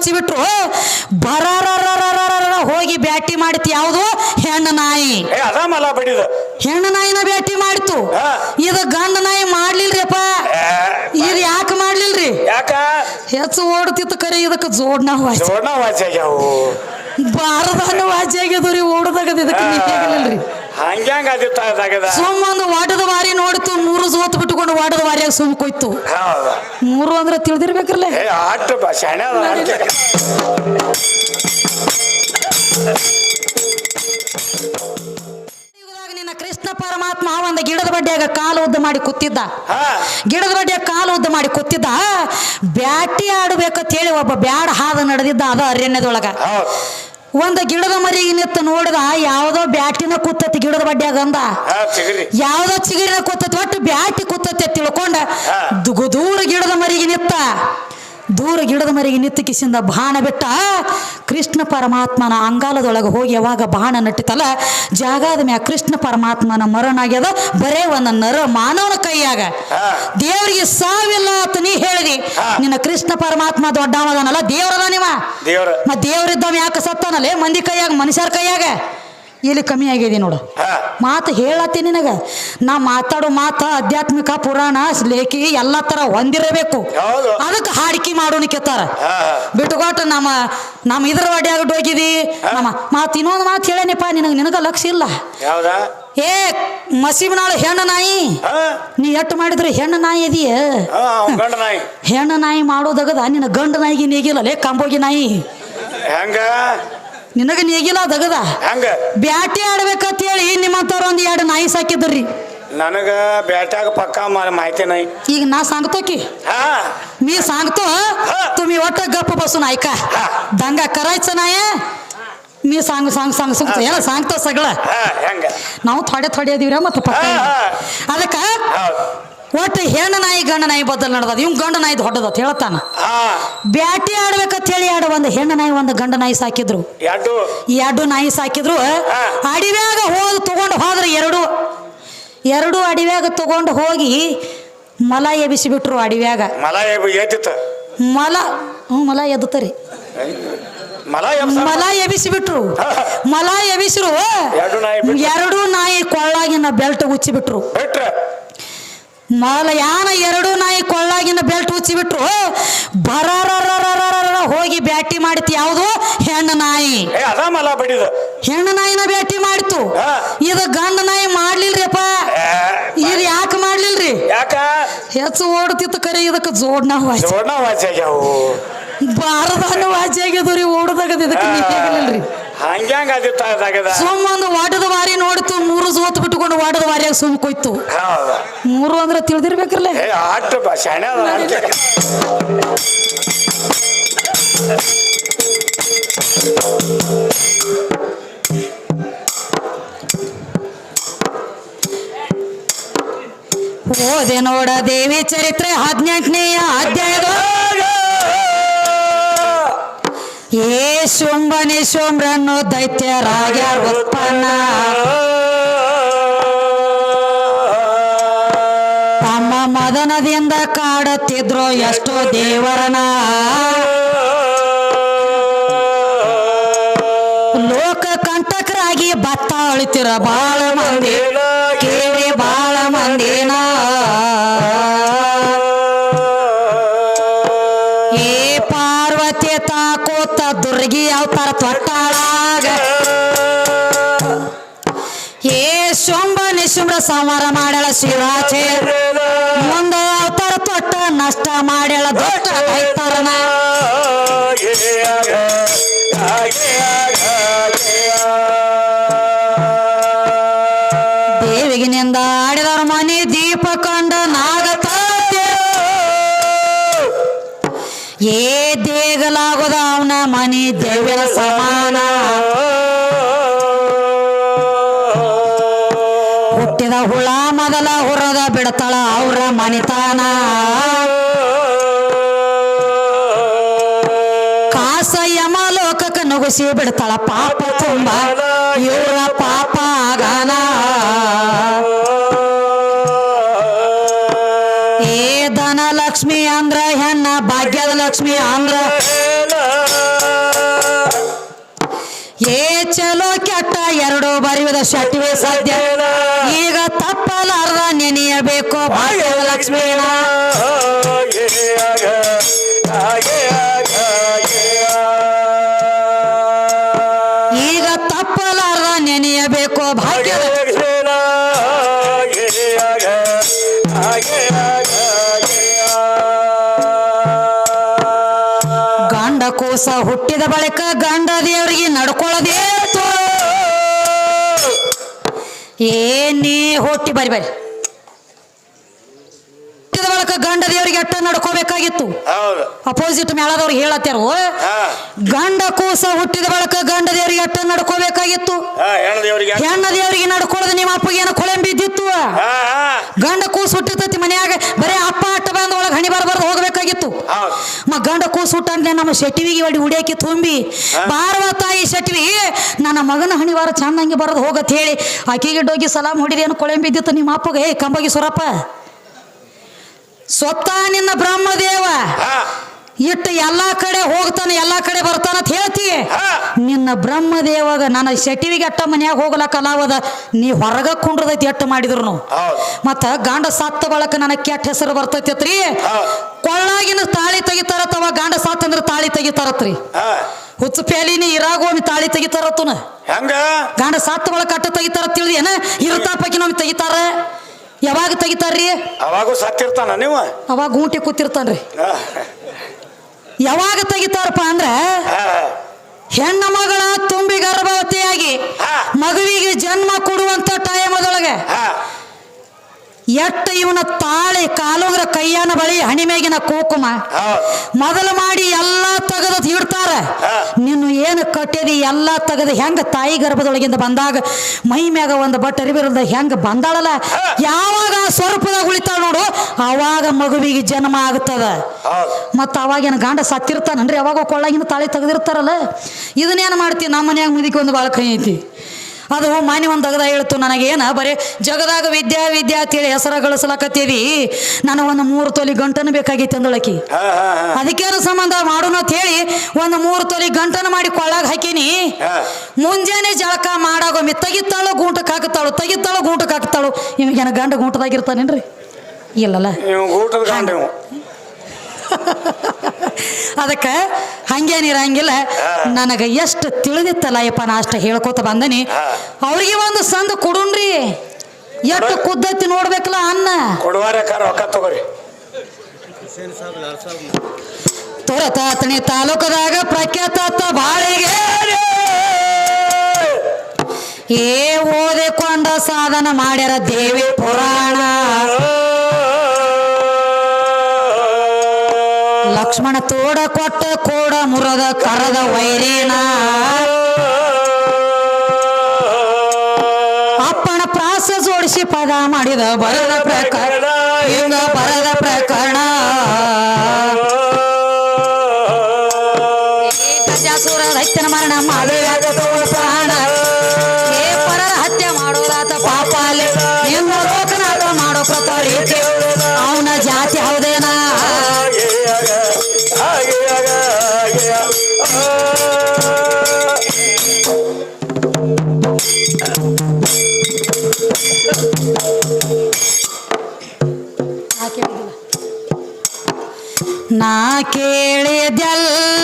ಮುಚ್ಚಿಬಿಟ್ರು. ಬರಾರ ಹೋಗಿ ಬ್ಯಾಟಿ ಮಾಡ್ತಿ ಯಾವುದು? ಹೆಣ್ಣು ನಾಯಿ ಹೆಣ್ಣು ನಾಯಿನ ಬ್ಯಾಟಿ ಮಾಡಿತು. ಇದು ಗಂಡ ನಾಯಿ ಮಾಡ್ಲಿಲ್ರಿಪ್ಪ? ಇದು ಯಾಕೆ ಮಾಡ್ಲಿಲ್ರಿ? ಹೆಚ್ಚು ಓಡ್ತಿತ್ತು ಕರೆ ಇದಕ್ಕೆ ಜೋಡ್ನ ವಾಚ್ ವಾಜಿ ವಾಚ್ ಓಡದಾಗ ಬಾರದಾನ ಇದಕ್ಕೆ ನೀಗಿಲ್ರಿ ಹಂಗ್ಯಾಂಗ ಅದಿತ್ತ ಅದಾಗದ ವಾಟದ ವಾರಿ ನೋಡಿತು ಮೂರು ಸೋತ್ ಬಿಟ್ಟುಕೊಂಡು ವಾಟದ ವಾರಿಯಾಗ ಸುಮ್ ಕೊಯ್ತು. ಹೌದ. ಮೂರು ಅಂದ್ರೆ ತಿಳಿದಿರ್ಬೇಕ್ರಲ್ಲ? ಏ ಆಟ ಯುಗದಾಗ ನಿನ್ನ ಕೃಷ್ಣ ಪರಮಾತ್ಮ ಒಂದು ಗಿಡದ ಬಡ್ಡಿಯಾಗ ಕಾಲು ಉದ್ದ ಮಾಡಿ ಕೂತಿದ್ದ. ಹಾ. ಗಿಡದ ಬಡ್ಡಿಯಾಗ ಕಾಲು ಉದ್ದ ಮಾಡಿ ಕೂತಿದ್ದ. ಬ್ಯಾಟಿ ಆಡ್ಬೇಕಂತ ಹೇಳಿ ಒಬ್ಬ ಬ್ಯಾಡ ಹಾದ ನಡೆದಿದ್ದ ಅದ ಅರಣ್ಯದೊಳಗ. ಹೌದ್. ಒಂದು ಗಿಡದ ಮರಿಗೆ ನಿತ್ತ ನೋಡಿದ ಯಾವ್ದೋ ಬ್ಯಾಟಿನ ಕೂತತಿ ಗಿಡದ ಬಡ್ಡ್ಯಾಗ ಅಂದ. ಯಾವ್ದೋ ಚಿಗಿರಿನ ಕೂತತಿ ಒಟ್ಟು ಬ್ಯಾಟಿ ಕೂತತಿ ತಿಳ್ಕೊಂಡ ದೂರ ಗಿಡದ ಮರಿಗೆ ನಿತ್ತ ದೂರ ಗಿಡದ ಮರಿಗೆ ನಿತ್ತ ಕಿಸಿಂದ ಬಾಣ ಬಿಟ್ಟ. ಕೃಷ್ಣ ಪರಮಾತ್ಮನ ಅಂಗಾಲದೊಳಗೆ ಹೋಗಿ ಯಾವಾಗ ಬಾಣ ನಟ್ಟಿತಲ್ಲ ಜಾಗದ ಮ್ಯಾಗ ಕೃಷ್ಣ ಪರಮಾತ್ಮನ ಮರಣ ಆಗ್ಯದ ಬರೇ ಒಂದು ನರ ಮಾನವನ ಕೈಯಾಗ. ದೇವರಿಗೆ ಸಾವಿಲ್ಲ ಅಂತ ನೀ ಹೇಳಿದಿ. ನಿನ್ನ ಕೃಷ್ಣ ಪರಮಾತ್ಮ ದೊಡ್ಡವದನಲ್ಲ ದೇವರದ ನೀವ? ದೇವ್ರ. ದೇವರಿದ್ದವ ಯಾಕೆ ಸತ್ತಾನಲ್ಲೇ ಮಂದಿ ಕೈಯಾಗ ಮನುಷ್ಯರ ಕೈಯಾಗ? ಇಲ್ಲಿ ಕಮ್ಮಿ ಆಗಿದೆ ನೋಡು. ಮಾತು ಹೇಳತ್ತಿ ನಿನಗ. ನಾ ಮಾತಾಡೋ ಮಾತು ಆಧ್ಯಾತ್ಮಿಕ ಪುರಾಣ ಲೇಖಿ ಎಲ್ಲ ತರ ಹೊಂದಿರಬೇಕು ಹೌದು. ಅದಕ್ಕೆ ಹಾಡಿಕೆ ಮಾಡೋಣ ಕೆತ್ತಾರ ಬಿಟ್ಟುಕೊಟ್ಟು ನಮ್ಮ ನಮ್ಮ ಇದ್ರ ಒಡ್ಯಾಗ ಹೋಗಿದಿ ನಮ್ಮ ಮಾತು ಇನ್ನೊಂದು ಮಾತು ಹೇಳೇನಿಪ್ಪ ನಿನಗೆ ನಿನಗ ಲಕ್ಷ ಇಲ್ಲ. ಏ ಮಸೀಬನಾಳು ಹೆಣ್ಣು ನಾಯಿ. ನೀ ಎಟ್ಟು ಮಾಡಿದ್ರೆ ಹೆಣ್ಣು ನಾಯಿ ಇದೀಯ ಹೆಣ್ಣ ನಾಯಿ. ಹೆಣ್ಣು ನಾಯಿ ಮಾಡೋದಗದ ನಿನ್ನ ಗಂಡು ನಾಯಿಗೆ ನೀಗಿಲ್ಲ ಲೇ ಕಂಬೋಗಿ ನಾಯಿ. ಹೆಂಗ? ನಿನಗೆ ನೀಗಿಲ್ಲ ದಗದ? ಹಂಗ. ಬ್ಯಾಟಿ ಆಡ್ಬೇಕಂತ ಹೇಳಿ ನಿಮ್ಮಂತವ್ರ ಒಂದ್ ಎರಡು ನಾಯಿ ಸಾಕಿದ್ರಿ. ನನಗ ಬ್ಯಾಟ್ಯಾಗ ಪಕ್ಕ ಮಾ- ಮಾಹಿತಿ ನೈ ಈಗ ನಾ ಸಾಂಗ್ತೋಕಿ? ನೀ मी ತುಮಿ तुम्ही वाट गप्प बसून ದಂಗ दंगा ನಾಯ? नाही मी ಸಾಂಗ್ सांग सांग सांगतो याला ಸಗಳ? सगळं ನಾವು ಥೊಡೆ ಥೊಡೆ ಅದೀವ್ರ ಮತ್ತೆ ಪಕ್ಕ? ಹಾ, ಅದಕ್ಕೆ ಒಟ್ಟು ಹೆಣ್ಣು ನಾಯಿ ಗಂಡ ನಾಯಿ ಬದಲು ನಡೆದ ಇವ್ ಗಂಡ ನಾಯಿ ದೊಡ್ಡದ ಹೇಳ್ತಾನ ಬ್ಯಾಟಿ ಆಡ್ಬೇಕಂತ ಹೇಳಿ ಆಡ ಒಂದು ಹೆಣ್ಣು ನಾಯಿ ಒಂದು ಗಂಡ ನಾಯಿ ಸಾಕಿದ್ರು. ಎರಡು. ನಾಯಿ ಸಾಕಿದ್ರು. ಅಡಿವ್ಯಾಗ ಹೋಗಿ ತಗೊಂಡು ಹೋದ್ರೆ ಎರಡು. ಎರಡು ಅಡಿವ್ಯಾಗ ತಗೊಂಡು ಹೋಗಿ ಮಲ ಎಬಿಸಿಬಿಟ್ರು ಅಡಿವ್ಯಾಗ. ಮಲ ಹ್ಞೂ ಮಲ ಎದ್ದುತ್ತರಿ. ಮಲ ಎಬಿಸಿ ಮಲ ಎಬಿಸಿಬಿಟ್ರು ಮಲ ಎಬಿಸಿರು ಎರಡು ನಾಯಿ ಬಿಟ್ಟು ಎರಡು ನಾಯಿ ಕೊಳ್ಳಾಗಿನ ಬೆಲ್ಟ್ ಉಚ್ಚಿಬಿಟ್ರು. ಮಲ ಯಾನ ಎರಡು ನಾಯಿ ಕೊಳ್ಳಾಗಿನ ಬೆಲ್ಟ್ ಉಚ್ಚಿಬಿಟ್ರು. ಬರಾರ ಹೋಗಿ ಬ್ಯಾಟಿ ಮಾಡಿತು ಯಾವುದು? ಹೆಣ್ಣು ನಾಯಿ. ಹೆಣ್ಣು ನಾಯಿನ ಬ್ಯಾಟಿ ಮಾಡಿತು. ಇದು ಗಂಡ ನಾಯಿ ಮಾಡ್ಲಿಲ್ರಿಪ್ಪ? ಇದು ಯಾಕೆ ಮಾಡ್ಲಿಲ್ರಿ? ಹೆಚ್ಚು ಓಡ್ತಿತ್ತು ಕರೆ ಇದಕ್ಕೆ ಜೋಡ್ನ ವಾಚಿ ಆಗ್ಯದ್ರಿ ಬಾರದಾನ ವಾಚ್ ಆಗ್ಯದವ್ರಿ ಓಡದಾಗದ ಇದಕ್ಕೆ ನೀಗಿಲ್ರಿ ಹಂಗ್ಯಾಂಗ ಅದಿತ್ತ ಅದಾಗದ ವಾಟದ ವಾರಿ ನೋಡಿತು ಮೂರು ಸೋತ್ ಬಿಟ್ಕೊಂಡು ವಾಟದ ವಾರಿಯಾಗ ಸುಮ್ ಕೊಯ್ತು. ಹೌದ. ಮೂರು ಅಂದ್ರೆ ತಿಳಿದಿರ್ಬೇಕ್ರಲ್ಲ ಏ ಆಟ ಓದೆ ನೋಡ ದೇವಿ ಚರಿತ್ರೆ ಹದಿನೆಂಟನೆಯ ಅಧ್ಯಾಯದ ಏ ಶುಂಭನೆ ಶುಂಭ್ರನ್ನು ದೈತ್ಯರಾಗ ಉತ್ಪನ್ನ. ತಮ್ಮ ಮದನದಿಂದ ಕಾಡುತ್ತಿದ್ರು ಎಷ್ಟೋ ದೇವರನ. ಲೋಕ ಕಂಟಕರಾಗಿ ಭತ್ತ ಅಳಿತಿರ ಬಾಳ ಮಂದಿ. ಕೇಳಿ ಬಾಳ ಮಂದಿನ. ನಿಶುಂಭ ಸಂಹಾರ ಮಾಡ್ಯಾಳ ಶಿವಾಚೆ ಮುಂದ ಅವತಾರ ತೊಟ್ಟ ನಷ್ಟ ಮಾಡ್ಯಾಳ ದೊಡ್ಡ ಐತಾರನ. ದೇವಿಗಿನಿಂದ ಆಡಿದವ್ರ ಮನೆ ದೀಪ ಕಂಡ ನಾಗತ ಏ ದೇಗಲಾಗುದ ಅವನ ಮನೆ ದೇವಿನ ಸಮಾನ. ಮಾಡ್ತಾಳ ಅವ್ರ ಮನಿತಾನ. ಕಾಸ ಯಮ ನುಗುಸಿ ಬಿಡ್ತಾಳ ಪಾಪ ತುಂಬ. ಇವರ ಪಾಪ ಆಗಾನ ಏ ಧನಲಕ್ಷ್ಮಿ ಅಂದ್ರ ಹೆಣ್ಣ ಭಾಗ್ಯದ ಲಕ್ಷ್ಮಿ ಅಂದ್ರ. ಏ ಚಲೋ ಕೆಟ್ಟ ಎರಡು ಬರೆಯುವುದ ಶಟ್ವೆ ಸಾಧ್ಯ ಈಗ ತಪ್ಪಲಾರ್ದ ನೆನೆಯಬೇಕು. ಭಾಗ್ಯಲಕ್ಷ್ಮೀನ ಈಗ ತಪ್ಪಲಾರ್ದ ನೆನೆಯಬೇಕು. ಭಾಗ್ಯ ಗಂಡ ಕೂಸ ಹುಟ್ಟಿದ ಬಳಿಕ ಗಂಡ ದೇವರಿಗೆ ನಡ್ಕೊಳ್ಳೋದೇತು ಏನೇ ಹೊಟ್ಟಿ ಬರಿ ಬರಿ ಹುಟ್ಟಿದ ಬಳಿಕ ಗಂಡ ನಡ್ಕೋಬೇಕಾಗಿತ್ತು ಅಪೋಸಿಟ್ ಮೇಳದವ್ರು ಹೇಳತ್ತಾರು ಹಾ. ಗಂಡ ಕೂಸ ಹುಟ್ಟಿದ ಬಳಕ ಗಂಡ ದೇವರಿಗೆ ಅಟ್ಟ ನಡ್ಕೋಬೇಕಾಗಿತ್ತು ಹಾ ಹೆಣ್ಣು ದೇವರಿಗೆ ನಡ್ಕೊಳ್ಳೋದು ನಿಮ್ಮ ಅಪ್ಪಗೆ ಏನೋ ಕೊಳೆಂಬಿದ್ದಿತ್ತು ಬಿದ್ದಿತ್ತು. ಹಾ ಗಂಡ ಕೂಸು ಹುಟ್ಟಿರ್ತೈತಿ ಮನೆಯಾಗ ಬರೀ ಅಪ್ಪ ಅಟ್ಟ ಬಂದ ಒಳಗೆ ಹಣಿ ಬರಬಾರ್ದು ಹೋಗ್ಬೇಕಾಗಿತ್ತು. ಮ ಗಂಡ ಕೂಸು ಹುಟ್ಟಂದ್ರೆ ನಮ್ಮ ಶೆಟ್ಟಿವಿಗೆ ಒಡಿ ಉಡಿಯಾಕಿ ತುಂಬಿ ಬಾರವ ತಾಯಿ ಶೆಟ್ಟಿವಿ ನನ್ನ ಮಗನ ಹಣಿವಾರ ಚಂದಂಗೆ ಬರೋದು ಹೋಗತ್ ಹೇಳಿ ಆಕೆಗೆ ಡೋಗಿ ಸಲಾಮ್ ಹೊಡಿದೇನು ಕೊಳೆಂಬಿದ್ದಿತ್ತು ನಿಮ್ಮ ಅಪ್ಪಗೆ. ಏ ಕಂಬಗಿ ಸುರಪ್ಪ. ಸ್ವತಃ ನಿನ್ನ ಬ್ರಹ್ಮದೇವ. ಇಟ್ಟು ಎಲ್ಲಾ ಕಡೆ ಹೋಗ್ತಾನೆ ಎಲ್ಲಾ ಕಡೆ ಬರ್ತಾನ ಅಂತ ಹೇಳ್ತಿ. ನಿನ್ನ ಬ್ರಹ್ಮದೇವಾಗ ನನ್ನ ಶೆಟ್ಟಿವಿಗೆ ಅಟ್ಟ ಮನ್ಯಾಗ ಹೋಗ್ಲಕ್ಕಲಾವದ ನೀ ಹೊರಗ ಕುಂಡ್ರದೈತಿ ಎಟ್ಟು ಮಾಡಿದ್ರು ಮತ್ತ ಗಂಡ ಸತ್ತ ಬಳಕ ನನಗೆ ಕೆಟ್ಟ ಹೆಸರು ಬರ್ತೈತಿ ಕೊಳ್ಳಾಗಿನ ತಾಳಿ ತೆಗಿತಾರತ್ತವ ಗಂಡ ಅಂದ್ರೆ ತಾಳಿ ತೆಗಿತಾರತ್ರಿ. ಹುಚ್ಚು ಹುಚ್ಚ ಪ್ಯಾಲಿನಿ ಒಮ್ಮೆ ತಾಳಿ ತೆಗಿತಾರತ್ತನ. ಗಾಂಡ ಸತ್ತ ಬಳಕ ಅಟ್ಟ ತೆಗಿತಾರ ತಿಳಿದಿ ಏನ? ಇರುತ್ತಾಪಕಿ ನಮ್ಗೆ ತೆಗಿತಾರ. ಯಾವಾಗ ತೆಗಿತಾರ್ರಿ? ಅವಾಗೂ ಸತ್ತಿರ್ತಾನ ನೀವು? ಅವಾಗ ಗೂಂಟಿ ಕೂತಿರ್ತಾನ್ರಿ. ಯಾವಾಗ ತೆಗಿತಾರಪ್ಪ ಅಂದ್ರ ಹೆಣ್ಣು ಮಗಳ ತುಂಬಿ ಗರ್ಭವತಿಯಾಗಿ. ಮಗುವಿಗೆ ಜನ್ಮ ಕೊಡುವಂತ ಟೈಮದೊಳಗೆ ಎಟ್ಟ ಇವನ ತಾಳಿ ಕಾಲುಂಗ್ರ ಕೈಯನ ಬಳಿ ಹಣಿಮೆಗಿನ ಕುಂಕುಮ. ಮೊದಲು ಮಾಡಿ ಎಲ್ಲ ತೆಗೆದು ಇಡ್ತಾರ. ನೀನು ಏನು ಕಟ್ಟಿದಿ ಎಲ್ಲ ತೆಗೆದು ಹೆಂಗ ತಾಯಿ ಗರ್ಭದೊಳಗಿಂದ ಬಂದಾಗ ಮೈ ಮ್ಯಾಗ ಒಂದು ಬಟ್ ಅರಿವಿರದ ಹೆಂಗ ಬಂದಾಳಲ್ಲ? ಯಾವಾಗ ಆ ಸ್ವರೂಪದಾಗ ಉಳಿತಾಳ ನೋಡು ಅವಾಗ ಮಗುವಿಗೆ ಜನ್ಮ ಆಗ್ತದ. ಮತ್ತು ಅವಾಗೇನು ಗಂಡ ಸತ್ತಿರ್ತಾನನ್ರಿ ಯಾವಾಗ ಕೊಳ್ಳಾಗಿನ ತಾಳಿ ತೆಗೆದಿರ್ತಾರಲ್ಲ. ಇದನ್ನೇನು ಮಾಡ್ತೀವಿ ನಮ್ಮ ಮನ್ಯಾಗ ಮುದಿಕೆ ಒಂದು ಭಾಳ ಕೈ ಐತಿ. ಅದು ಮಾನ್ಯ ಒಂದು ಅಗದ ಹೇಳ್ತು ನನಗೇನ? ಬರೀ ಜಗದಾಗ ವಿದ್ಯಾ ವಿದ್ಯಾ ಅಂತೇಳಿ ಹೆಸರ ಗಳಿಸ್ಲಕತ್ತೀವಿ. ನನಗೆ ಒಂದು ಮೂರು ತೊಲಿ ಗಂಟನ್ನು ಬೇಕಾಗಿತ್ತು ಅಂದಳಕಿ. ಅದಕ್ಕೇನು ಸಂಬಂಧ ಮಾಡೋಣ ಅಂತ ಹೇಳಿ ಒಂದು ಮೂರು ತೊಲಿ ಗಂಟನ ಮಾಡಿ ಕೊಳ್ಳಾಗ ಹಾಕಿನಿ. ಮುಂಜಾನೆ ಜಳಕ ಮಾಡಾಗೊಮ್ಮೆ ತೆಗಿತಾಳು ಗೂಂಟಕ್ಕೆ ಹಾಕುತ್ತಾಳು ತೆಗಿತಾಳು ಗೂಂಟಕ್ಕೆ ಹಾಕ್ತಾಳು ಇವಾಗ ಗಂಡ ಗೂಂಟದಾಗಿರ್ತಾನೇನ್ರಿ? ಇಲ್ಲಲ್ಲ. ಅದಕ್ಕೆ ಹಂಗೇನಿರಂಗಿಲ್ಲ ನನಗೆ ಎಷ್ಟು ತಿಳಿದಿತ್ತಲ್ಲ ಯಪ್ಪ ನಾ ಅಷ್ಟು ಹೇಳ್ಕೊತ ಬಂದನಿ. ಅವ್ರಿಗೆ ಒಂದು ಸಂದ ಕೊಡುನ್ರಿ. ಎಷ್ಟು ಕುದ್ದತ್ತಿ ನೋಡ್ಬೇಕಲ್ಲ ಅನ್ನ. ತಗೋರಿ. ತೊರತಾತಣಿ ತಾಲೂಕದಾಗ ಪ್ರಖ್ಯಾತ ಬಾಳಿಗೆ ಏ ಓದಿಕೊಂಡ ಸಾಧನ ಮಾಡ್ಯಾರ ದೇವಿ ಪುರಾಣ. ಲಕ್ಷ್ಮಣ ತೋಡ ಕೊಟ್ಟ ಕೋಡ ಮುರದ ಕರದ ವೈರೇನ. ಅಪ್ಪನ ಪ್ರಾಸ ಜೋಡಿಸಿ ಪದ ಮಾಡಿದ ಬರದ ಪ್ರಕರಣ. ಹಿಂಗ ಬರದ ಪ್ರಕರಣ. ಕೇಳಿದೆಲ್ಲ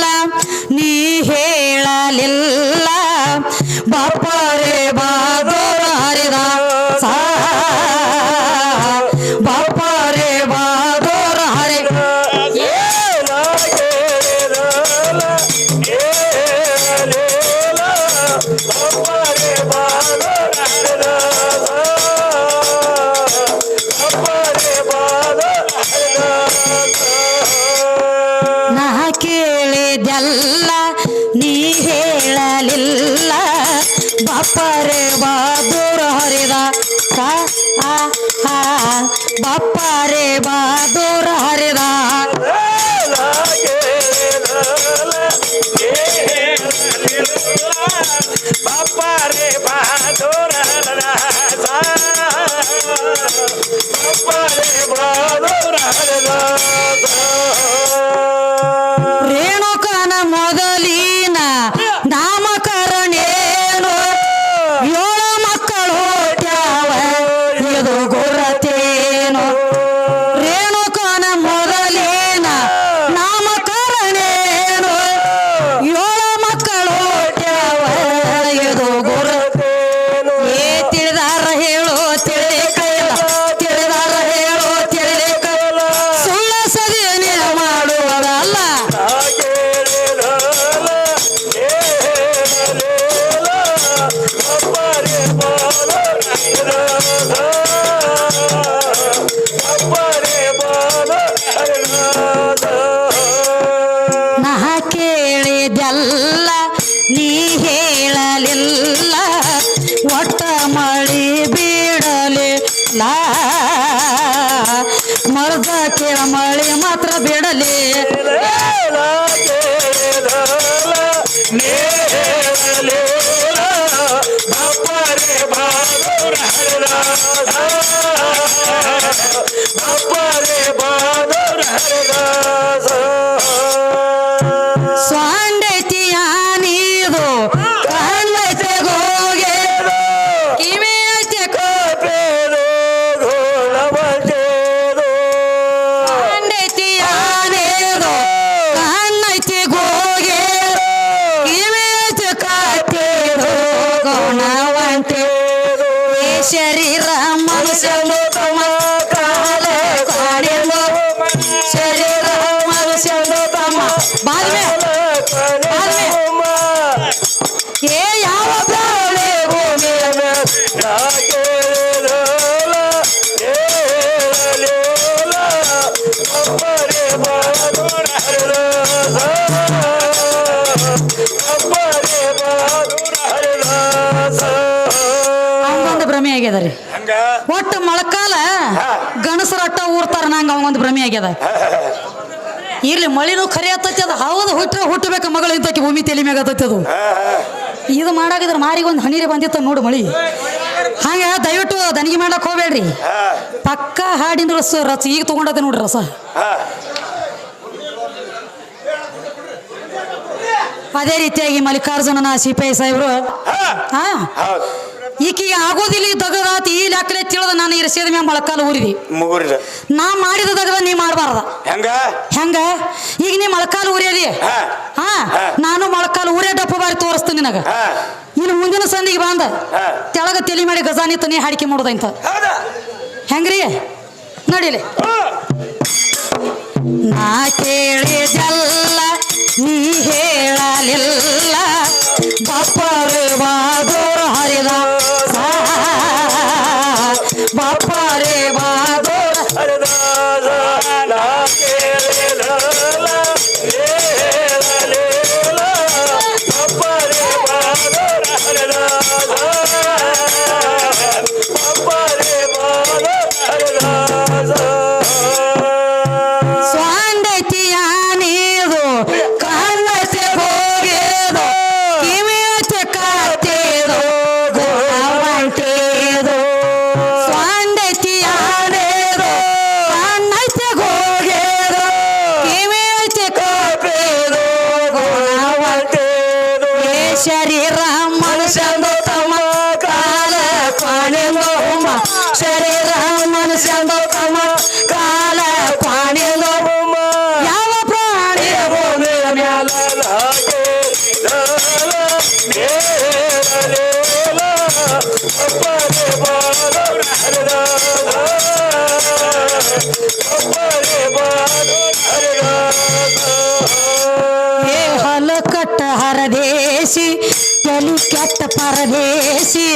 ಬಿಡಲಿಲ್ಲ ಮರದ ಕೇಳ ಮಳೆ ಮಾತ್ರ ಬಿಡಲಿ. ಸ್ವಾಂಡೈತಿಯ ಅವಂಗೊಂದು ಭ್ರಮೆ ಆಗ್ಯದ ರೀ. ಒಟ್ಟು ಮೊಳಕಾಲ ಗಣಸರ ಅಟ್ಟ ಊರ್ತಾರ ನಂಗೆ ಅವಂಗೊಂದು ಭ್ರಮೆ ಆಗ್ಯದ. ಇರ್ಲಿ ಮಳಿನೂ ಖರೆ ಆತೈತಿ ಅದು. ಹೌದು ಹುಟ್ಟ ಹುಟ್ಟಬೇಕು ಮಗಳು ಇಂತಕ್ಕೆ ಭೂಮಿ ತಲೆ ಮ್ಯಾಗ ಆತೈತಿ ಅದು. ಇದು ಮಾಡಾಗಿದ್ರೆ ಮಾರಿಗೆ ಒಂದು ಹನಿರೆ ಬಂದಿತ್ತು ನೋಡು ಮಳಿ. ಹಂಗೆ ದಯವಿಟ್ಟು ದನಿಗೆ ಮಾಡಕ್ಕೆ ಹೋಗ್ಬೇಡ್ರಿ. ಪಕ್ಕ ಹಾಡಿನ ರಸ ರಸ. ಈಗ ತಗೊಂಡದೆ ನೋಡ್ರಿ ರಸ. ಅದೇ ರೀತಿಯಾಗಿ ಮಲ್ಲಿಕಾರ್ಜುನನ ಸಿಪಿಐ ಸಾಹೇಬ್ರು. ಹಾ. ಈಕಿಗೆ ಆಗೋದಿಲ್ಲ ದಗದಾತಿ ಈ ಲೆಕ್ಕಲೆ ತಿಳಿದ ನಾನು ಇರಿಸಿದ ಮ್ಯಾಗ ಮೊಳಕಾಲು ಊರಿದಿ. ಮುಗುರಿದ ನಾ ಮಾಡಿದ ದಗದ ನೀ ಮಾಡಬಾರ್ದ. ಹೆಂಗ? ಹೆಂಗ? ಈಗ ನೀ ಮೊಳಕಾಲು ಊರಿಯದಿ ಹಾ. ನಾನು ಮೊಳಕಾಲು ಊರೇ ಡಪ್ಪ ಬಾರಿ ತೋರಿಸ್ತೀನಿ ನಿನಗ. ನೀನು ಇನ್ನು ಮುಂದಿನ ಸಂದಿಗೆ ಬಂದ. ತೆಳಗ ತಲೆ ಮಾಡಿ ಗಜಾನಿ ನೀ ಹಾಡಿಕೆ ಮಾಡೋದಂತ ಹೆಂಗ್ರಿ? ನಡೀಲಿ. ನಾ ಕೇಳಿದೆಲ್ಲ ಹೇಳಲಿಲ್ಲ ಬಪ್ಪರು ಪರದೇಶಿ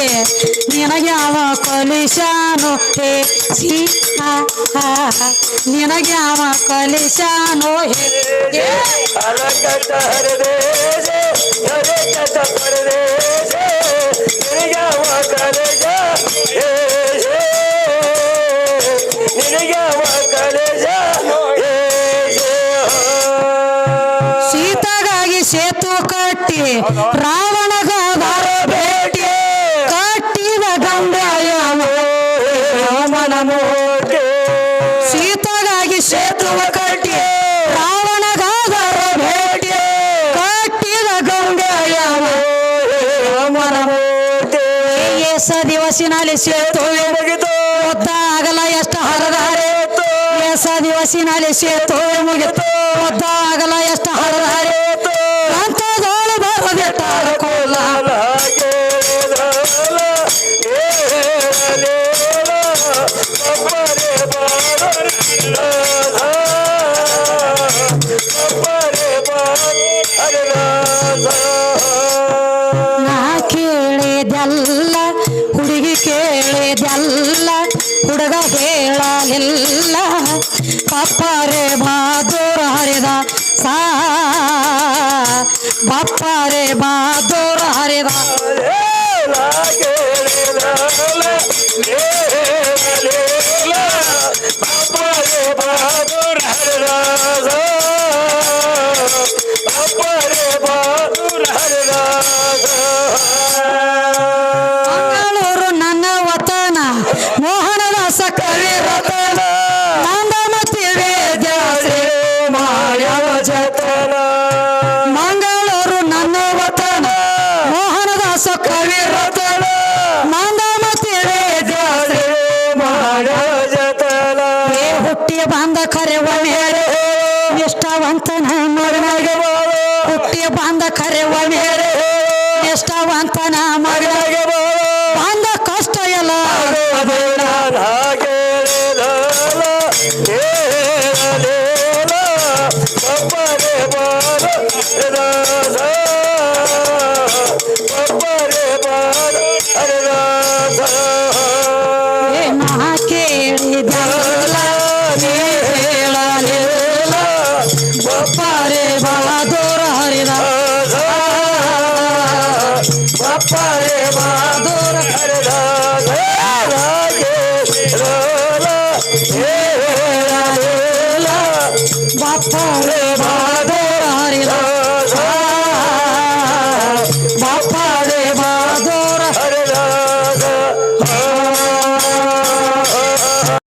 ನಿನಗ್ಯಾವ ಕೊಲಿಶಾನು ಹೇ ಸಿ ಆ, ಆ, ಆ. ನಿನಗ್ಯಾವ ಕೊಲಿಶಾನು ಹೇ ಸೀತಾಗಾಗಿ ಸೇತು ಕಟ್ಟಿ ರಾವಣಗಾದಾರ ಭೇಟಿ ಕಟ್ಟಿದ ಗಂಗಾಯನ ಸೀತಾಗಾಗಿ ಸೇತುವ ಕಟ್ಟಿ ರಾವಣಗಾದಾರ ಭೇಟಿ ಕಟ್ಟಿದ ಗಂಗಾಯನ ಎಸ ದಿವಸಿನಲ್ಲಿ ಸೇತುವೆ ಉದ್ದ ಆಗಲ ಎಷ್ಟು ಹರದಾರೆ ಎಸ ದಿವಸಿನಲ್ಲಿ ಸೇತುವೆ ಮುಗಿತು. ಉದ್ದ ಆಗಲ ಎಷ್ಟು পারে বা দোরা রে দা লাগে রে